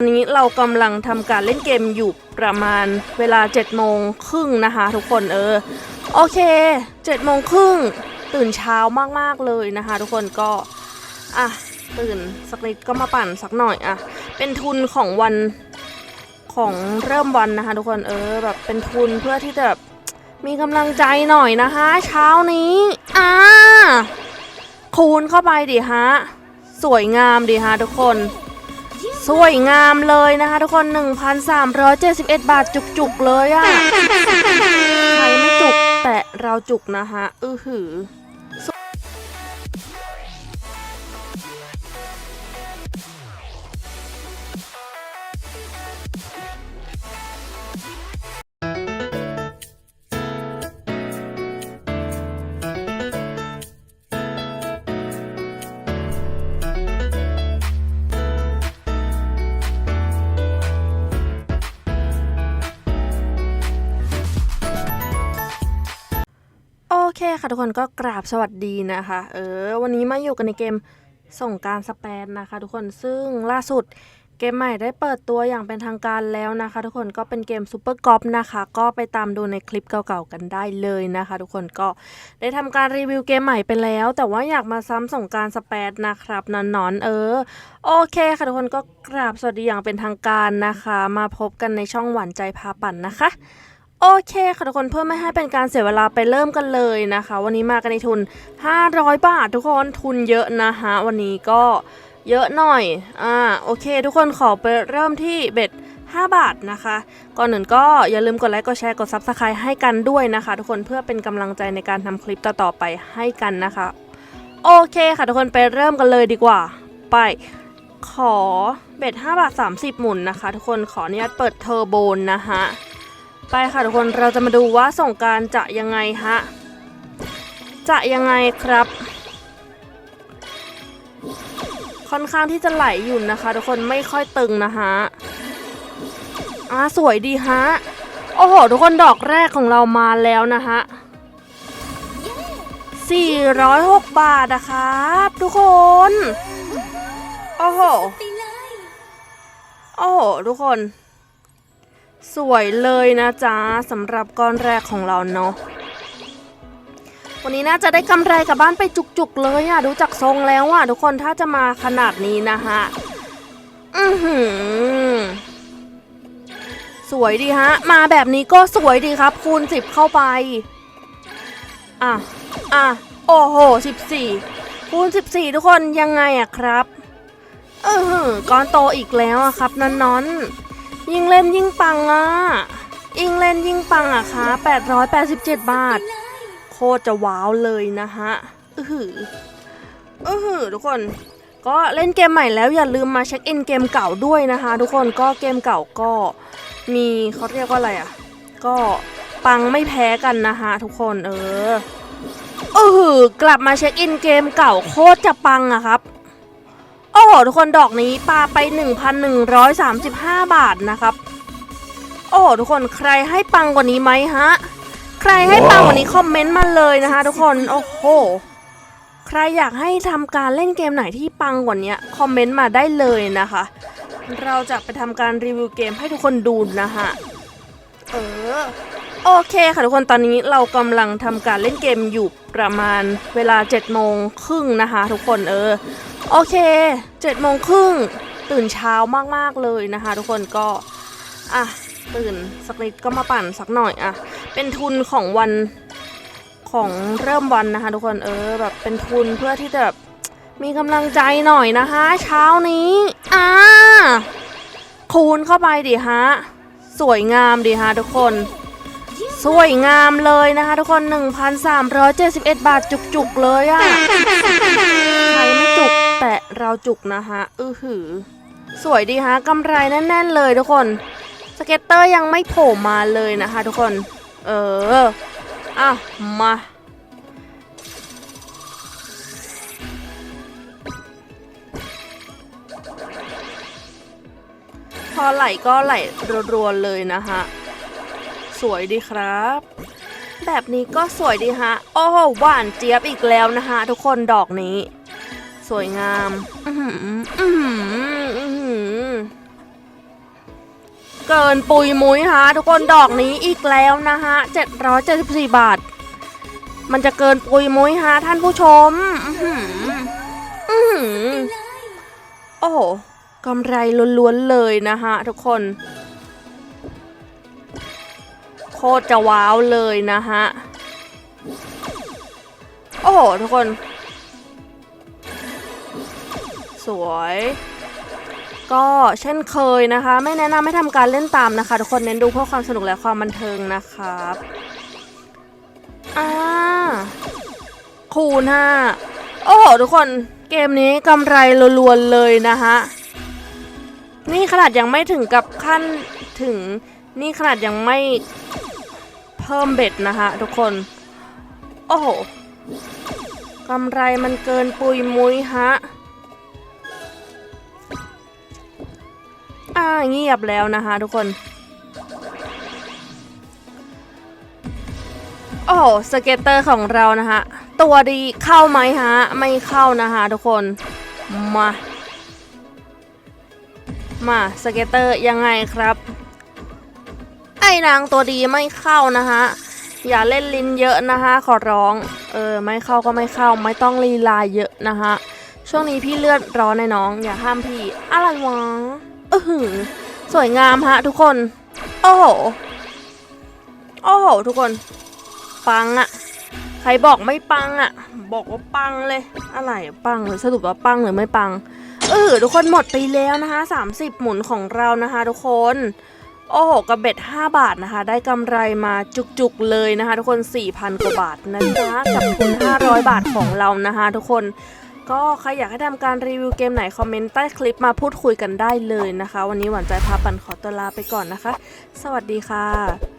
ตอนนี้เรากำลังทำการเล่นเกมอยู่ประมาณเวลา7โมงครึ่งนะคะทุกคนเออโอเค7โมงครึ่งตื่นเช้ามากๆเลยนะคะ ทุกคนก็อะตื่นสักนิดก็มาปั่นสักหน่อยอะเป็นทุนของวันของเริ่มวันนะคะ ทุกคนเออแบบเป็นทุนเพื่อที่จะแบบมีกำลังใจหน่อยนะคะ เช้านี้อ่าคูณเข้าไปดิฮะสวยงามดีฮะทุกคน สวยงามเลยนะคะทุกคน 1,371 บาทจุกๆเลยอะใครไม่จุกแต่เราจุกนะคะ อือหือ ค่ะทุกคนก็กราบสวัสดีนะคะ เออ วันนี้มาอยู่กันในเกมส่งการสแปนนะคะ ทุกคนซึ่งล่าสุดเกมใหม่ได้เปิดตัวอย่างเป็นทางการแล้วนะคะ ทุกคนก็เป็นเกมซูเปอร์กอล์ฟนะคะ ก็ไปตามดูในคลิปเก่าๆกันได้เลยนะคะ ทุกคนก็ได้ทำการรีวิวเกมใหม่ไปแล้ว แต่ว่าอยากมาซ้ำส่งการสแปนนะครับนอนๆเออโอเคค่ะทุกคนก็กราบสวัสดีอย่างเป็นทางการนะคะ มาพบกันในช่องหวานใจพาปั่นนะคะ โอเคค่ะทุกคนเพื่อไม่ให้เป็นการเสียเวลาไปเริ่มกันเลยนะคะ วันนี้มากันในทุน 500 บาททุกคนทุนเยอะนะคะวันนี้ก็เยอะหน่อยอ่าโอเค ทุกคนขอไปเริ่มที่เบ็ด5 บาทนะคะ ก่อนหนึ่งก็อย่าลืมกดไลค์กดแชร์กด Subscribe ให้กันด้วยนะคะ ทุกคนเพื่อเป็นกำลังใจในการทำคลิปต่อๆไปให้กันนะคะ โอเคค่ะทุกคนไปเริ่มกันเลยดีกว่า ไป ขอเบ็ด5บาท30 หมุนนะคะ ทุกคนขออนุญาตเปิดเทอร์โบนนะคะ ไปค่ะทุกคนเราจะมาดูว่าส่งการจะยังไงฮะ จะยังไงครับ ค่อนข้างที่จะไหลอยู่นะคะ ทุกคนไม่ค่อยตึงนะฮะอ่าสวยดีฮะ โอ้โห ทุกคนดอกแรกของเรามาแล้วนะฮะ406 บาทนะครับ ทุกคน โอ้โห โอ้โห ทุกคน สวยเลยนะจ๊ะสำหรับก้อนแรกของเราเนาะวันนี้น่าจะได้กำไรกลับบ้านไปจุกๆเลยอะดูจากทรงแล้วอะทุกคนถ้าจะมาขนาดนี้นะฮะอือหือสวยดีฮะ มาแบบนี้ก็สวยดีครับ คูณ10เข้าไป อะ อะ โอ้โห14คูณ14ทุกคนยังไงอะครับเออหือก้อนโตอีกแล้วอะครับนันนอน ยิ่งเล่นยิ่งปังอะยิ่งเล่นยิ่งปังอะคะ887 บาท โคตรจะว้าวเลยนะฮะอือหืออือหือทุกคนก็เล่นเกมใหม่แล้วอย่าลืมมาเช็คอินเกมเก่าด้วยนะคะ ทุกคนก็เกมเก่าก็มีเขาเรียกว่าอะไรอะ ก็ปังไม่แพ้กันนะคะทุกคนเอออือหือกลับมาเช็คอินเกมเก่าโคตรจะปังอะครับ อ้โหทุกคนดอกนี้ปาไป 1,135 บาทนะครับ โอ้โหทุกคนใครให้ปังกว่านี้ไหมฮะ ใครให้ปังกว่านี้คอมเมนต์มาเลยนะคะ ทุกคนโอ้โหใครอยากให้ทำการเล่นเกมไหนที่ปังกว่านี้คอมเมนต์มาได้เลยนะคะ เราจะไปทำการรีวิวเกมให้ทุกคนดูนะคะเออ โอเคค่ะทุกคนตอนนี้เรากำลังทำการเล่นเกมอยู่ประมาณเวลา7โมงครึ่งนะคะทุกคนเออโอเค7โมงครึ่งตื่นเช้ามากๆเลยนะคะ ทุกคนก็อะตื่นสักนิดก็มาปั่นสักหน่อยอะเป็นทุนของวันของเริ่มวันนะคะ ทุกคนเออแบบเป็นทุนเพื่อที่จะแบบมีกำลังใจหน่อยนะคะ เช้านี้อ่าคูณเข้าไปดิฮะสวยงามดีฮะทุกคน สวยงามเลยนะคะ ทุกคน 1,371 บาทจุกๆเลยอะใครไม่จุกแต่เราจุกนะคะอือหือ สวยดีฮะกำไรแน่น ๆ เลยทุกคน สเก็ตเตอร์ยังไม่โผล่มาเลยนะคะ ทุกคน เอออะมาพอไหลก็ไหลรัวๆเลยนะคะ สวยดีครับ แบบนี้ก็สวยดีฮะ โอ้หวานเจี๊ยบอีกแล้วนะคะทุกคนดอกนี้ สวยงามอือหืออื้อหืออื้อหือเกินปุยมุ้ยฮะ ทุกคนดอกนี้อีกแล้วนะฮะ774บาท มันจะเกินปุยมุ้ยฮะ ท่านผู้ชมอื้อหืออื้อหือโอ้โหกำไรล้วนๆเลยนะฮะ ทุกคน คตรจะว้าวเลยนะฮะ โอ้โห ทุกคน สวย ก็เช่นเคยนะคะ ไม่แนะนำให้ทำการเล่นตามนะคะ ทุกคนเน้นดูเพื่อความสนุกและความบันเทิงนะครับอ่าคูณห้าโอ้โห ทุกคนเกมนี้กำไรล้วนๆเลยนะฮะ นี่ขนาดยังไม่ถึงกับขั้นถึงนี่ขนาดยังไม่ พิ่มเบ็ดนะคะทุกคน โอ้โหกำไรมันเกินปุยมุ้ยฮะ อ่าเงียบแล้วนะคะทุกคน โอ้โหสเก็ตเตอร์ของเรานะคะตัวดีเข้าไหมฮะ ไม่เข้านะคะทุกคน มา มาสเก็ตเตอร์ยังไงครับ นางตัวดีไม่เข้านะคะอย่าเล่นลิ้นเยอะนะคะขอร้อง เออ ไม่เข้าก็ไม่เข้า ไม่ต้องลีลาเยอะนะคะช่วงนี้พี่เลือดร้อนในน้อง อย่าห้ามพี่ อะไรวะเออหือสวยงามฮะทุกคน โอ้โห โอ้โห ทุกคน ปังอะใครบอกไม่ปังอะบอกว่าปังเลย อะไรปังหรือสรุปว่าปังหรือไม่ปัง เออทุกคนหมดไปแล้วนะคะ 30 หมุนของเรานะคะ ทุกคน โอ้โหกระเบ็ด 5 บาทนะคะ ได้กำไรมาจุกๆเลยนะคะ ทุกคน 4,000 กว่าบาทนะจ๊ะกับทุน500 บาทของเรานะคะ ทุกคนก็ใครอยากให้ทำการรีวิวเกมไหน คอมเมนต์ใต้คลิปมาพูดคุยกันได้เลยนะคะ วันนี้หวานใจพาปันขอตัวลาไปก่อนนะคะ สวัสดีค่ะ